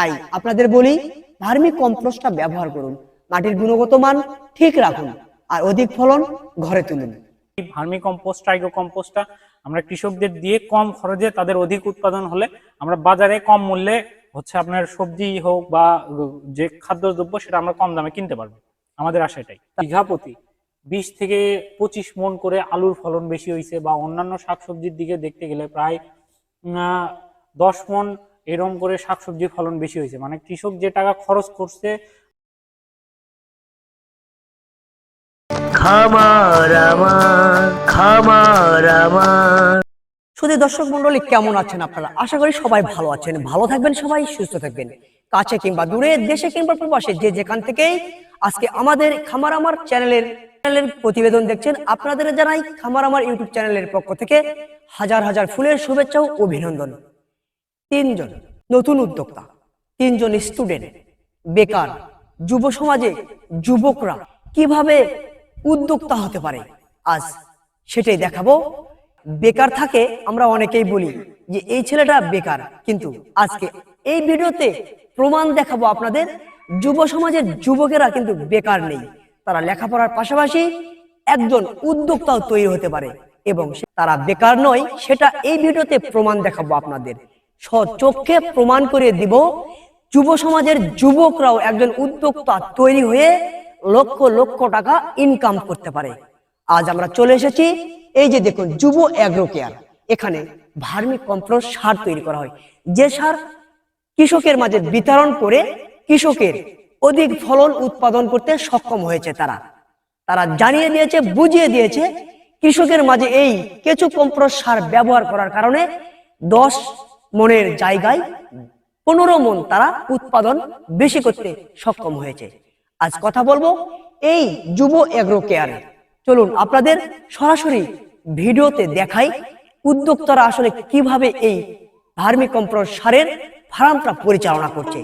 তাই আপনাদের বলি ভার্মি কম্পোস্টটা ব্যবহার করুন। মাটির গুণগত মান ঠিক রাখুন আর অধিক ফলন ঘরে তুলুন। ভার্মি কম্পোস্ট ট্রাইগো কম্পোস্টটা আমরা কৃষকদের দিয়ে কম খরচে তাদের অধিক উৎপাদন হলে আমরা বাজারে কম মূল্যে হচ্ছে আপনার সবজি হোক বা যে খাদ্যদ্রব্য সেটা আমরা কম দামে কিনতে পারব। আমাদের আশা এটাই। বিঘা প্রতি বিশ থেকে পঁচিশ মন করে আলুর ফলন বেশি হয়েছে বা অন্যান্য শাকসবজির দিকে দেখতে গেলে প্রায় দশ মন এরম করে শাকসবজির ফলন বেশি হয়েছে। মানে কৃষক যে টাকা খরচ করছে খামার আমার খামার আমার। শুধু দর্শক মন্ডলী কেমন আছেন আপনারা? আশা করি সবাই ভালো আছেন। ভালো থাকবেন সবাই সুস্থ থাকবেন। কাছে কিংবা দূরে দেশে কিংবা প্রবাসে যে যেখান থেকেই আজকে আমাদের খামার আমার চ্যানেলের চ্যানেলের প্রতিবেদন দেখছেন আপনাদের জানাই খামার আমার ইউটিউব চ্যানেলের পক্ষ থেকে হাজার হাজার ফুলের শুভেচ্ছা ও অভিনন্দন। তিনজন নতুন উদ্যোক্তা, তিনজন স্টুডেন্ট বেকার, যুব সমাজে যুবকরা কীভাবে উদ্যোক্তা হতে পারে? আজ সেটাই দেখাবো। বেকার থাকে আমরা অনেকেই বলি যে, এই ছেলেটা বেকার। কিন্তু আজকে এই ভিডিওতে প্রমাণ দেখাবো আপনাদের। যুব সমাজের যুবকেরা কিন্তু বেকার নেই। তারা লেখাপড়ার পাশাপাশি একজন উদ্যোক্তাও তৈরি হতে পারে এবং তারা বেকার নয়, সেটা এই ভিডিওতে প্রমাণ দেখাবো আপনাদের। চোখে প্রমাণ করে দিব। যুব সমাজের যুবকরাও একজন উদ্যোক্তা তৈরি হয়ে লক্ষ লক্ষ টাকা ইনকাম করতে পারে। আজ আমরা চলে এসেছি, এই যে দেখুন, যুব অ্যাগ্রো কেয়ার এখানে ভার্মি কম্পোস্ট সার তৈরি করা হয়। যে সার কৃষকের মাঝে বিতরণ করে কৃষকের অধিক ফলন উৎপাদন করতে সক্ষম হয়েছে তারা। তারা জানিয়ে দিয়েছে, বুঝিয়ে দিয়েছে, কৃষকের মাঝে এই কেঁচু কম্পোস্ট সার ব্যবহার করার কারণে দশ মনের জায়গায় পনেরো মন তারা উৎপাদন বেশি করতে সক্ষম হয়েছে। আজ কথা বলব এই যুব এগ্রো কেয়ারে চলুন আপনাদের সরাসরি ভিডিওতে দেখাই উদ্যোক্তারা আসলে কীভাবে এই ভার্মি সারের ফার্মটা পরিচালনা করছে।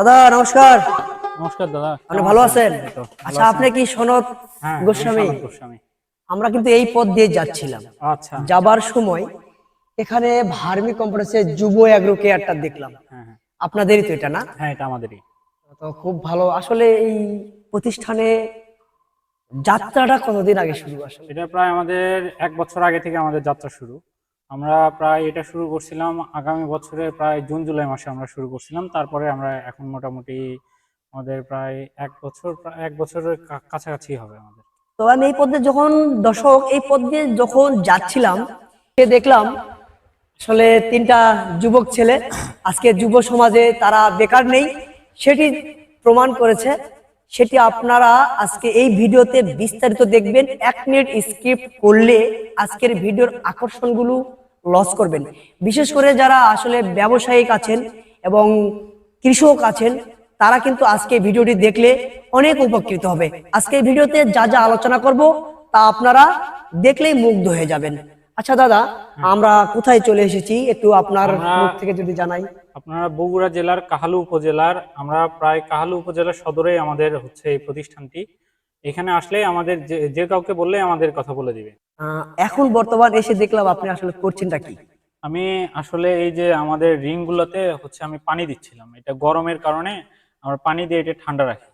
দাদা নমস্কার। নমস্কার দাদা। আপনি ভালো আছেন? আচ্ছা আপনি কি সনদ হ্যাঁ গোস্বামী? সনদ গোস্বামী। আমরা কিন্তু এই পথ দিয়ে যাচ্ছিলাম। আচ্ছা। যাবার সময় এখানে ভার্মি কম্পোস্টের যুব অ্যাগ্রো কেয়ারটা দেখলাম। হ্যাঁ হ্যাঁ। আপনাদেরই তো এটা না? হ্যাঁ এটা আমাদেরই। তো খুব ভালো। আসলে এই প্রতিষ্ঠানে যাত্রাটা কতদিন আগে শুরু আসলে? এটা প্রায় আমাদের এক বছর আগে থেকে আমাদের যাত্রা শুরু। আমরা প্রায় এটা শুরু করছিলাম আগামী বছরে প্রায় জুন, জুলাই মাসে আমরা শুরু করছিলাম। তারপরে আমরা এখন মোটামুটি আমাদের প্রায় এক বছর এক বছরের কাছাকাছি হবে আমাদের। তো আমি এই পথে যখন, দর্শক এই পথ দিয়ে যখন যাচ্ছিলাম, সে দেখলাম আসলে তিনটা যুবক ছেলে, আজকে যুব সমাজে তারা বেকার নেই, সেটি প্রমাণ করেছে। সেটি আপনারা আজকে এই ভিডিওতে বিস্তারিত দেখবেন। এক মিনিট স্কিপ করলে আজকের ভিডিওর আকর্ষণগুলো লস করবেন। বিশেষ করে যারা আসলে ব্যবসায়িক আছেন এবং কৃষক আছেন তারা কিন্তু আজকে ভিডিওটি দেখলে অনেক উপকৃত হবে। আজকে ভিডিওতে যা যা আলোচনা করব তা আপনারা দেখলেই মুগ্ধ হয়ে যাবেন। আচ্ছা দাদা আমরা কোথায় চলে এসেছি? একটু আপনার মুখ থেকে যদি জানাই। আপনারা বগুড়া জেলার কাহালু উপজেলার আমরা প্রায় কাহালু উপজেলার সদরে আমাদের হচ্ছে এই প্রতিষ্ঠানটি। এখানে আসলে আমাদের যে কাউকে বললে আমাদের কথা বলে দিবে। এখন বর্তমান এসে দেখলাম আপনি আসলে করছেনটা কি? আমি আসলে এই যে আমাদের রিং গুলোতে হচ্ছে আমি পানি দিচ্ছিলাম। এটা গরমের কারণে আমরা পানি দিয়ে এটা ঠান্ডা রাখি।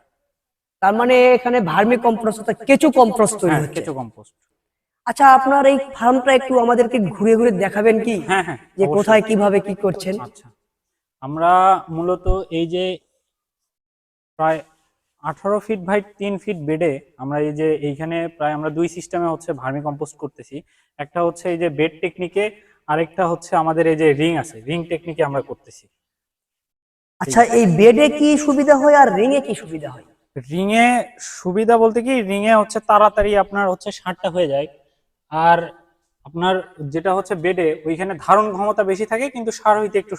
তার মানে এখানে ভার্মি কম্পোস্ট অর্থাৎ কেঁচু কম্পোস্ট তৈরি হ্যাঁ হচ্ছে। কেঁচো কম্পোস্ট। আচ্ছা আপনার এই ফার্মটা একটু আমাদেরকে ঘুরে ঘুরে দেখাবেন কি? হ্যাঁ হ্যাঁ যে কোথায় কীভাবে কি করছেন? আচ্ছা। আমরা মূলত এই যে প্রায় আঠারো ফিট বাই তিন ফিট বেডে আমরা এই যে এইখানে প্রায় আমরা দুই সিস্টেমে হচ্ছে ভার্মি কম্পোস্ট করতেছি। একটা হচ্ছে এই যে বেড টেকনিকে আরেকটা হচ্ছে আমাদের এই যে রিং আছে রিং টেকনিকে আমরা করতেছি। আচ্ছা এই বেডে কি সুবিধা হয় আর রিং এ কি সুবিধা হয়? রিং এ সুবিধা বলতে কি রিং এ হচ্ছে তাড়াতাড়ি আপনার হচ্ছে সারটা হয়ে যায়। আর আপনার যেটা হচ্ছে বেডে ওইখানে ধারণ ক্ষমতা বেশি থাকে কিন্তু সার হইতে একটু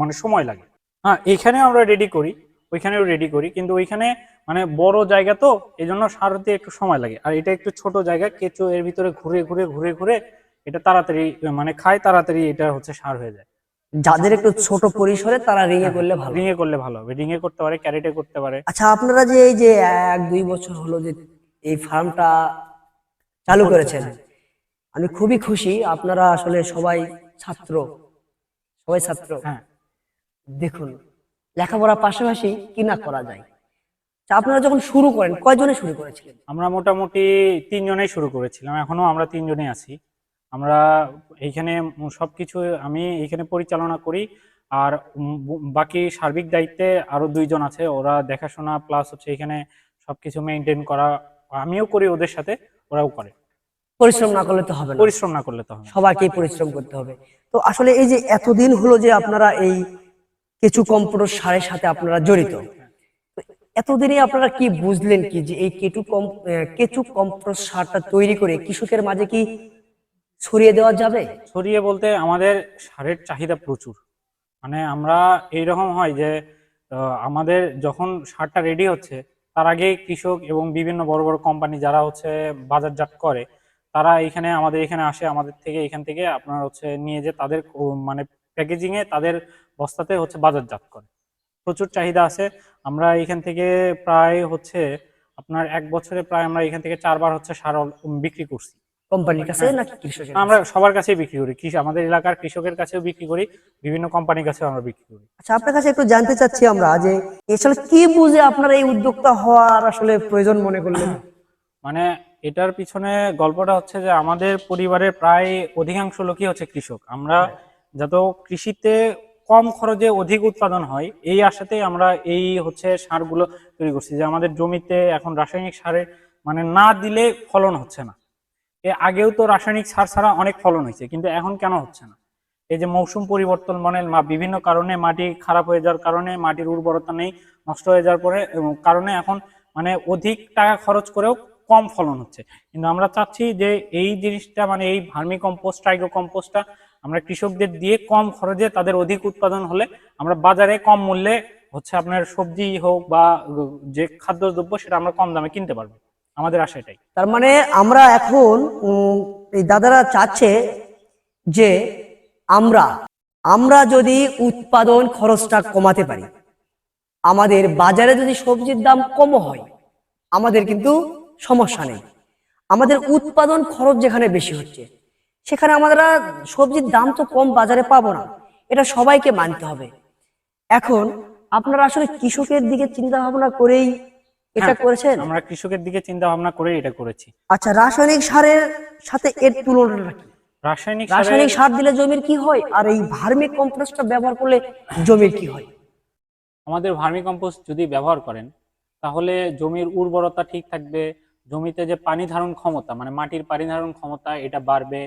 মানে সময় লাগে। হ্যাঁ এখানে আমরা রেডি করি। ওইখানেও রেডি করি। কিন্তু ওইখানে মানে বড় জায়গা তো এই জন্য সার হতে একটু সময় লাগে। আর এটা একটু ছোট জায়গা কেঁচো এর ভিতরে ঘুরে ঘুরে ঘুরে ঘুরে এটা তাড়াতাড়ি মানে খায় তাড়াতাড়ি এটা হচ্ছে সার হয়ে যায়। যাদের একটু ছোট পরিসরে তারা রিং এ করলে ভালো। রিং এ করলে ভালো হবে। রিং এ করতে পারে ক্যারেটে করতে পারে। আচ্ছা আপনারা যে এই যে এক দুই বছর হলো যে এই ফার্মটা চালু করেছেন আমি খুবই খুশি। আপনারা আসলে সবাই ছাত্র সবাই ছাত্র। হ্যাঁ। দেখুন লেখাপড়ার পাশাপাশি কি না করা যায়? আপনারা যখন শুরু করেন কয়জনে শুরু করেছিলেন? আমরা মোটামুটি তিনজনেই শুরু করেছিলাম এখনও আমরা তিনজনেই আছি। আমরা এইখানে সবকিছু আমি এইখানে পরিচালনা করি আর বাকি সার্বিক দায়িত্বে আরও দুইজন আছে ওরা দেখাশোনা প্লাস হচ্ছে এখানে সবকিছু মেনটেন করা আমিও করি ওদের সাথে ওরাও করে। পরিশ্রম না করলে তো হবে না। পরিশ্রম না করলে তো হবে। সবাইকে পরিশ্রম করতে হবে। তো আসলে এই যে এতদিন হলো যে আপনারা এই কেঁচু কম্পোস্ট সারের সাথে আপনারা জড়িত। এতদিনে আপনারা কি বুঝলেন কি যে এই কেটু কম কেঁচু কম্পোস্ট সারটা তৈরি করে কৃষকের মাঝে কি ছড়িয়ে দেওয়া যাবে? ছড়িয়ে বলতে আমাদের সারের চাহিদা প্রচুর। মানে আমরা এইরকম হয় যে আমাদের যখন সারটা রেডি হচ্ছে, তার আগে কৃষক এবং বিভিন্ন বড় বড় কোম্পানি যারা হচ্ছে বাজারজাত করে, তারা এখানে আমাদের এখানে আসে, আমাদের থেকে এখান থেকে আপনার হচ্ছে নিয়ে যে তাদের মানে প্যাকেজিং এ তাদের বস্তাতে হচ্ছে বাজারজাত করে। প্রচুর চাহিদা আছে। আমরা এখান থেকে প্রায় হচ্ছে আপনার এক বছরে প্রায় আমরা এখান থেকে চারবার হচ্ছে সার বিক্রি করছি। কোম্পানির কাছে নাকি কৃষকের আমরা সবার কাছেই বিক্রি করি। কৃষি আমাদের এলাকার কৃষকের কাছেও বিক্রি করি বিভিন্ন কোম্পানির কাছেও আমরা বিক্রি করি। আচ্ছা আপনার কাছে একটু জানতে চাচ্ছি আমরা যে আসলে কি বুঝে আপনারা এই উদ্যোক্তা হওয়ার আসলে প্রয়োজন মনে করলেন? মানে এটার পিছনে গল্পটা হচ্ছে যে আমাদের পরিবারের প্রায় অধিকাংশ লোকই হচ্ছে কৃষক। আমরা যত কৃষিতে কম খরচে অধিক উৎপাদন হয়, এই আশাতেই আমরা এই হচ্ছে সারগুলো তৈরি করছি যে আমাদের জমিতে এখন রাসায়নিক সারের মানে না দিলে ফলন হচ্ছে না। এ আগেও তো রাসায়নিক সার ছাড়া অনেক ফলন হয়েছে, কিন্তু এখন কেন হচ্ছে না? এই যে মৌসুম পরিবর্তন মানে বিভিন্ন কারণে মাটি খারাপ হয়ে যাওয়ার কারণে মাটির উর্বরতা নেই, নষ্ট হয়ে যাওয়ার পরে কারণে এখন মানে অধিক টাকা খরচ করেও কম ফলন হচ্ছে। কিন্তু আমরা চাচ্ছি যে এই জিনিসটা মানে এই ভার্মি কম্পোস্ট ট্রাইগো কম্পোস্টটা আমরা কৃষকদের দিয়ে কম খরচে তাদের অধিক উৎপাদন হলে আমরা বাজারে কম মূল্যে হচ্ছে আপনার সবজি হোক বা যে খাদ্যদ্রব্য সেটা আমরা কম দামে কিনতে পারব। আমাদের আশা এটাই। তার মানে আমরা এখন এই দাদারা চাচ্ছে যে আমরা আমরা যদি উৎপাদন খরচটা কমাতে পারি, আমাদের বাজারে যদি সবজির দাম কম হয়, আমাদের কিন্তু সমস্যা নেই। আমাদের উৎপাদন খরচ যেখানে বেশি হচ্ছে সেখানে আমরা সবজির দাম তো কম বাজারে পাবো না। এটা সবাইকে মানতে হবে। এখন আপনারা আসলে কৃষকের দিকে চিন্তা ভাবনা করেই এটা হ্যাঁ, করেছেন? আমরা কৃষকের দিকে চিন্তা ভাবনা করে এটা করেছি। আচ্ছা রাসায়নিক সারের সাথে এর তুলনাটা কি? রাসায়নিক রাসায়নিক সার দিলে জমির কি হয়? আর এই ভার্মি কম্পোস্টটা ব্যবহার করলে জমির কি হয়? আমাদের ভার্মি কম্পোস্ট যদি ব্যবহার করেন তাহলে জমির উর্বরতা ঠিক থাকবে জমিতে যে পানি ধারণ ক্ষমতা মানে মাটির পানি ধারণ ক্ষমতা এটা বাড়বে।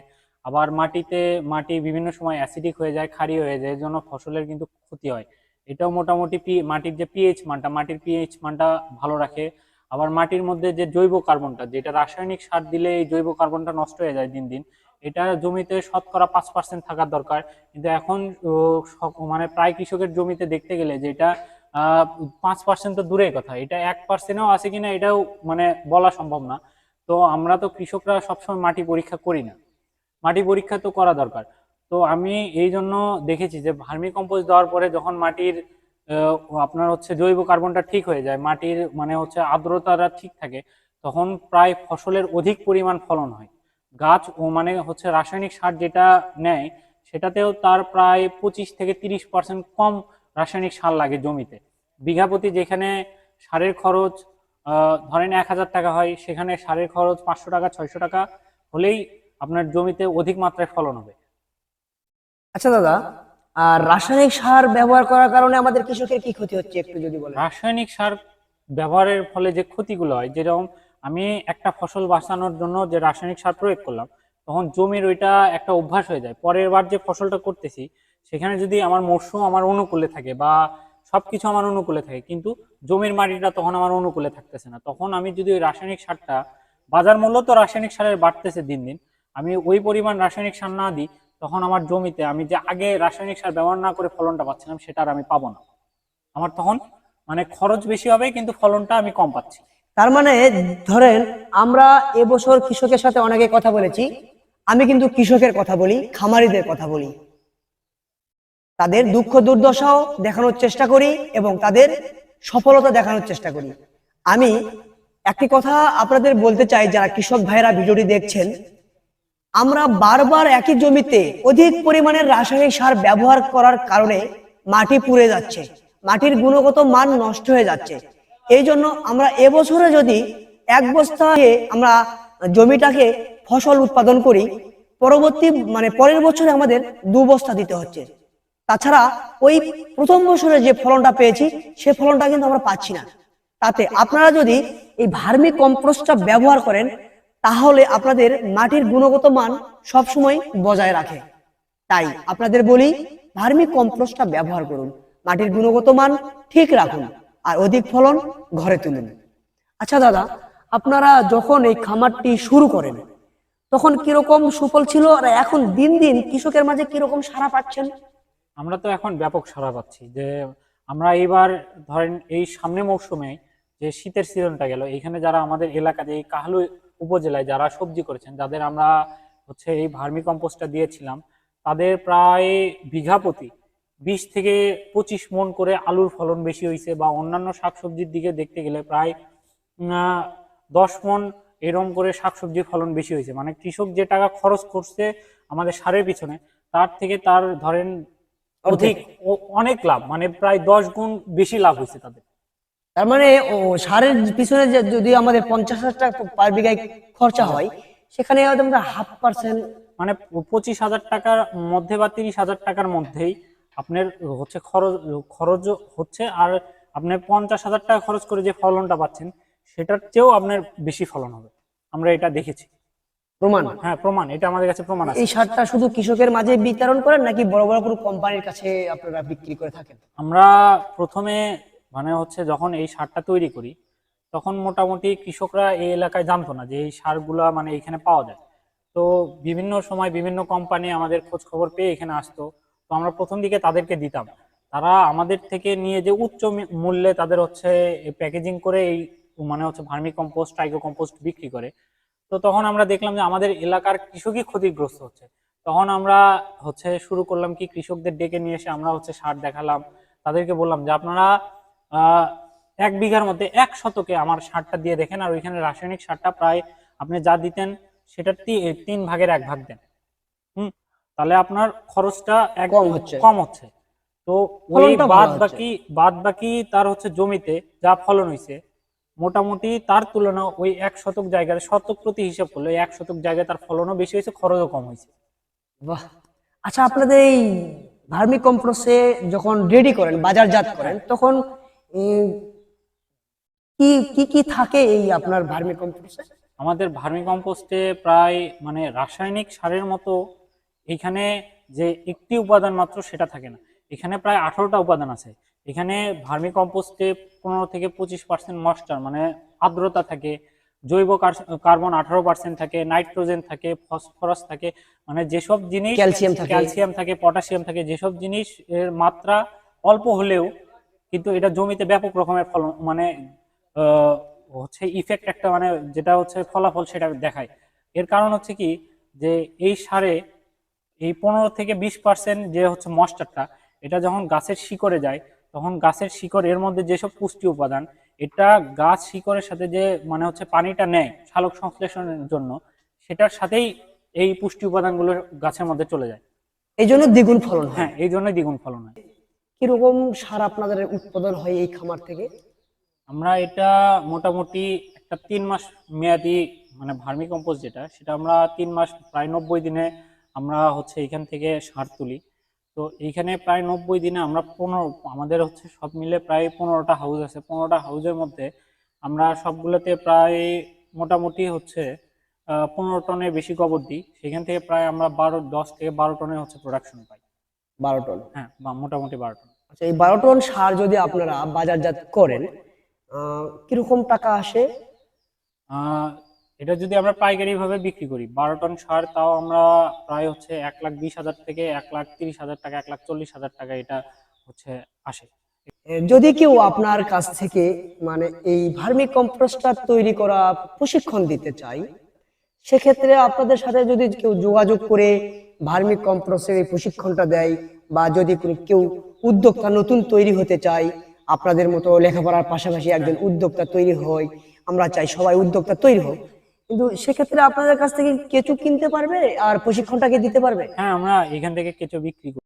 আবার মাটিতে মাটি বিভিন্ন সময় অ্যাসিডিক হয়ে যায় ক্ষারীয় হয়ে যায় এর জন্য ফসলের কিন্তু ক্ষতি হয়। এটাও মোটামুটি মাটির যে পিএইচ মানটা, মাটির পিএইচ মানটা ভালো রাখে। আবার মাটির মধ্যে যে জৈব কার্বনটা, যেটা রাসায়নিক সার দিলে এই জৈব কার্বনটা নষ্ট হয়ে যায় দিন দিন, এটা জমিতে শতকরা পাঁচ পার্সেন্ট থাকার দরকার। কিন্তু এখন মানে প্রায় কৃষকের জমিতে দেখতে গেলে যেটা পাঁচ পার্সেন্ট তো দূরের কথা, এটা এক পার্সেন্টও আছে কিনা এটাও মানে বলা সম্ভব না। তো আমরা তো কৃষকরা সবসময় মাটি পরীক্ষা করি না। মাটি পরীক্ষা তো করা দরকার। তো আমি এই জন্য দেখেছি যে ভার্মি কম্পোস্ট দেওয়ার পরে যখন মাটির আপনার হচ্ছে জৈব কার্বনটা ঠিক হয়ে যায়, মাটির মানে হচ্ছে আর্দ্রতাটা ঠিক থাকে, তখন প্রায় ফসলের অধিক পরিমাণ ফলন হয়। গাছ ও মানে হচ্ছে রাসায়নিক সার যেটা নেয়, সেটাতেও তার প্রায় পঁচিশ থেকে তিরিশ পার্সেন্ট কম রাসায়নিক সার লাগে জমিতে। বিঘা প্রতি যেখানে সারের খরচ ধরেন এক হাজার টাকা হয়, সেখানে সারের খরচ পাঁচশো টাকা, ছয়শো টাকা হলেই আপনার জমিতে অধিক মাত্রায় ফলন হবে। আচ্ছা দাদা আর রাসায়নিক সার ব্যবহার করার কারণে আমাদের কৃষকের কি ক্ষতি হচ্ছে একটু যদি বলেন? রাসায়নিক সার ব্যবহারের ফলে যে ক্ষতিগুলো হয় যেরকম আমি একটা ফসল বাঁচানোর জন্য যে রাসায়নিক সার প্রয়োগ করলাম তখন জমির ওইটা একটা অভ্যাস হয়ে যায়। পরের বার যে ফসলটা করতেছি সেখানে যদি আমার মরশুম আমার অনুকূলে থাকে বা সবকিছু আমার অনুকূলে থাকে কিন্তু জমির মাটিটা তখন আমার অনুকূলে থাকতেছে না তখন আমি যদি ওই রাসায়নিক সারটা বাজার মূল্য তো রাসায়নিক সারের বাড়তেছে দিন দিন আমি ওই পরিমাণ রাসায়নিক সার না দিই, তখন আমার জমিতে আমি যে আগে রাসায়নিক সার ব্যবহার না করে ফলনটা পাচ্ছিলাম, সেটা আর আমি পাবো না। আমার তখন মানে খরচ বেশি হবে, কিন্তু ফলনটা আমি কম পাচ্ছি। তার মানে ধরেন আমরা এবছর কৃষকের সাথে অনেকে কথা বলেছি, আমি কিন্তু কৃষকের কথা বলি, খামারিদের কথা বলি। তাদের দুঃখ দুর্দশাও দেখানোর চেষ্টা করি এবং তাদের সফলতা দেখানোর চেষ্টা করি। আমি একটি কথা আপনাদের বলতে চাই, যারা কৃষক ভাইয়েরা ভিডিওটি দেখছেন আমরা বারবার একই জমিতে অধিক পরিমাণের রাসায়নিক সার ব্যবহার করার কারণে মাটি পুড়ে যাচ্ছে। মাটির গুণগত মান নষ্ট হয়ে যাচ্ছে। এই জন্য আমরা এবছরে যদি এক বস্তা আমরা জমিটাকে ফসল উৎপাদন করি, পরবর্তী মানে পরের বছরে আমাদের দু বস্তা দিতে হচ্ছে। তাছাড়া ওই প্রথম বছরে যে ফলনটা পেয়েছি, সে ফলনটা কিন্তু আমরা পাচ্ছি না। তাতে আপনারা যদি এই ভার্মি কম্পোস্টটা ব্যবহার করেন তাহলে আপনাদের মাটির গুণগত মান সবসময় বজায় রাখে। তাই আপনাদের বলি, ভার্মি কম্পোস্টটা ব্যবহার করুন। মাটির গুণগত মান ঠিক রাখুন আর অধিক ফলন ঘরে তুলুন। আচ্ছা দাদা, আপনারা যখন এই খামারটি শুরু করেন, তখন কীরকম সুফল ছিল আর এখন দিন দিন কৃষকের মাঝে কীরকম সারা পাচ্ছেন? আমরা তো এখন ব্যাপক সাড়া পাচ্ছি। যে আমরা এইবার ধরেন এই সামনে মৌসুমে যে শীতের সিজনটা গেল এখানে যারা আমাদের এলাকাতে এই কাহলু উপজেলায় যারা সবজি করেছেন যাদের আমরা হচ্ছে এই ভার্মি কম্পোস্টটা দিয়েছিলাম তাদের প্রায় বিঘা প্রতি বিশ থেকে পঁচিশ মন করে আলুর ফলন বেশি হয়েছে বা অন্যান্য শাকসবজির দিকে দেখতে গেলে প্রায় দশ মন এরম করে শাকসবজির ফলন বেশি হয়েছে মানে কৃষক যে টাকা খরচ করছে আমাদের সারের পিছনে তার থেকে তার ধরেন অধিক অনেক লাভ মানে প্রায় দশ গুণ বেশি লাভ হয়েছে তাদের। তার মানে ও সারের পিছনে যে যদি আমাদের পঞ্চাশ হাজার টাকা পার বিঘায় খরচা হয় সেখানে হয়তো আমরা হাফ পার্সেন্ট মানে পঁচিশ হাজার টাকার মধ্যে বা তিরিশ হাজার টাকার মধ্যেই আপনার হচ্ছে খরচ খরচ হচ্ছে আর আপনি পঞ্চাশ হাজার টাকা খরচ করে যে ফলনটা পাচ্ছেন সেটার চেয়েও আপনার বেশি ফলন হবে। আমরা এটা দেখেছি। প্রমাণ? হ্যাঁ প্রমাণ এটা আমাদের কাছে প্রমাণ আছে। এই সারটা শুধু কৃষকের মাঝে বিতরণ করেন নাকি বড় বড় কোনো কোম্পানির কাছে আপনারা বিক্রি করে থাকেন? আমরা প্রথমে মানে হচ্ছে যখন এই সারটা তৈরি করি, তখন মোটামুটি কৃষকরা এই এলাকায় জানতো না যে এই সারগুলা মানে এখানে পাওয়া যায়। তো বিভিন্ন সময় বিভিন্ন কোম্পানি আমাদের খোঁজ খবর পেয়ে এখানে আসতো। তো আমরা প্রথম দিকে তাদেরকে দিতাম। তারা আমাদের থেকে নিয়ে যে উচ্চ মূল্যে তাদের হচ্ছে প্যাকেজিং করে এই মানে হচ্ছে ভার্মি কম্পোস্ট টাইগো কম্পোস্ট বিক্রি করে। তো তখন আমরা দেখলাম যে আমাদের এলাকার কৃষকই ক্ষতিগ্রস্ত হচ্ছে। তখন আমরা হচ্ছে শুরু করলাম কি কৃষকদের ডেকে নিয়ে এসে আমরা হচ্ছে সার দেখালাম। তাদেরকে বললাম যে আপনারা এক বিঘার মধ্যে এক শতকে আমার সারটা দিয়ে দেখেন আর ওইখানে রাসায়নিক সারটা প্রায় আপনি যা দিতেন সেটার তিন ভাগের এক ভাগ দেন। হুম? তাহলে আপনার খরচটা এক কম হচ্ছে। কম হচ্ছে। তো ওই বাদ বাকি বাদ বাকি তার হচ্ছে জমিতে যা ফলন হয়েছে মোটামুটি তার তুলনা ওই এক শতক জায়গায় শতক প্রতি হিসাব করলে এক শতক জায়গায় তার ফলনও বেশি হয়েছে খরচও কম হয়েছে। বাহ! আচ্ছা আপনাদের এই ভার্মি কম্পোস্টে যখন রেডি করেন বাজারজাত করেন তখন কি কি কি থাকে এই আপনার ভার্মি কম্পোস্টে আমাদের ভার্মি কম্পোস্টে প্রায় মানে রাসায়নিক সারের মতো এখানে যে একটি উপাদান মাত্র সেটা থাকে না। এখানে প্রায় আঠারোটা উপাদান আছে। এখানে ভার্মি কম্পোস্টে পনেরো থেকে পঁচিশ পার্সেন্ট ময়েশ্চার মানে আর্দ্রতা থাকে জৈব কার্বন আঠারো পার্সেন্ট থাকে নাইট্রোজেন থাকে ফসফরাস থাকে মানে যেসব জিনিস ক্যালসিয়াম থাকে। ক্যালসিয়াম থাকে পটাশিয়াম থাকে যেসব জিনিস এর মাত্রা অল্প হলেও কিন্তু এটা জমিতে ব্যাপক রকমের ফলন মানে হচ্ছে ইফেক্ট একটা মানে যেটা হচ্ছে ফলাফল সেটা দেখায়। এর কারণ হচ্ছে কি যে এই সারে এই পনেরো থেকে বিশ পার্সেন্ট যে হচ্ছে ময়েশ্চারটা এটা যখন গাছের শিকড়ে যায় তখন গাছের শিকড় এর মধ্যে যেসব পুষ্টি উপাদান এটা গাছ শিকড়ের সাথে যে মানে হচ্ছে পানিটা নেয় সালোক সংশ্লেষণের জন্য সেটার সাথেই এই পুষ্টি উপাদানগুলো গাছের মধ্যে চলে যায়। এই জন্য দ্বিগুণ ফলন হ্যাঁ। এই জন্যই দ্বিগুণ ফলন হয়। কীরকম সার আপনাদের উৎপাদন হয় এই খামার থেকে? আমরা এটা মোটামুটি একটা তিন মাস মেয়াদি মানে ভার্মি কম্পোস্ট যেটা, সেটা আমরা তিন মাস, প্রায় নব্বই দিনে আমরা হচ্ছে এখান থেকে সার তুলি। তো এইখানে প্রায় নব্বই দিনে আমরা পনেরো, আমাদের হচ্ছে সব মিলে প্রায় পনেরোটা হাউস আছে। পনেরোটা হাউসের মধ্যে আমরা সবগুলোতে প্রায় মোটামুটি হচ্ছে পনেরো টনের বেশি গোবর দিই। সেখান থেকে প্রায় আমরা বারো, দশ থেকে বারো টনের হচ্ছে প্রোডাকশন পাই। বারো টন। হ্যাঁ বা মোটামুটি বারো টন। আচ্ছা এই বারো টন সার যদি আপনারা বাজারজাত করেন কীরকম টাকা আসে? এটা যদি আমরা পাইকারি ভাবে বিক্রি করি বারো টন সার তাও আমরা প্রায় হচ্ছে এক লাখ বিশ হাজার থেকে এক লাখ তিরিশ হাজার টাকা এক লাখ চল্লিশ হাজার টাকা এটা হচ্ছে আসে। যদি কেউ আপনার কাছ থেকে মানে এই ভার্মি কম্পোস্টটা তৈরি করা প্রশিক্ষণ দিতে চাই সেক্ষেত্রে আপনাদের সাথে যদি কেউ যোগাযোগ করে ভার্মি কম্পোস্টের এই প্রশিক্ষণটা দেয় বা যদি কেউ উদ্যোক্তা নতুন তৈরি হতে চায়, আপনাদের মতো লেখাপড়ার পাশাপাশি একজন উদ্যোক্তা তৈরি হয়, আমরা চাই সবাই উদ্যোক্তা তৈরি হোক। কিন্তু সেক্ষেত্রে আপনাদের কাছ থেকে কেঁচু কিনতে পারবে আর প্রশিক্ষণটাকে দিতে পারবে? হ্যাঁ আমরা এখান থেকে কেঁচু বিক্রি করি।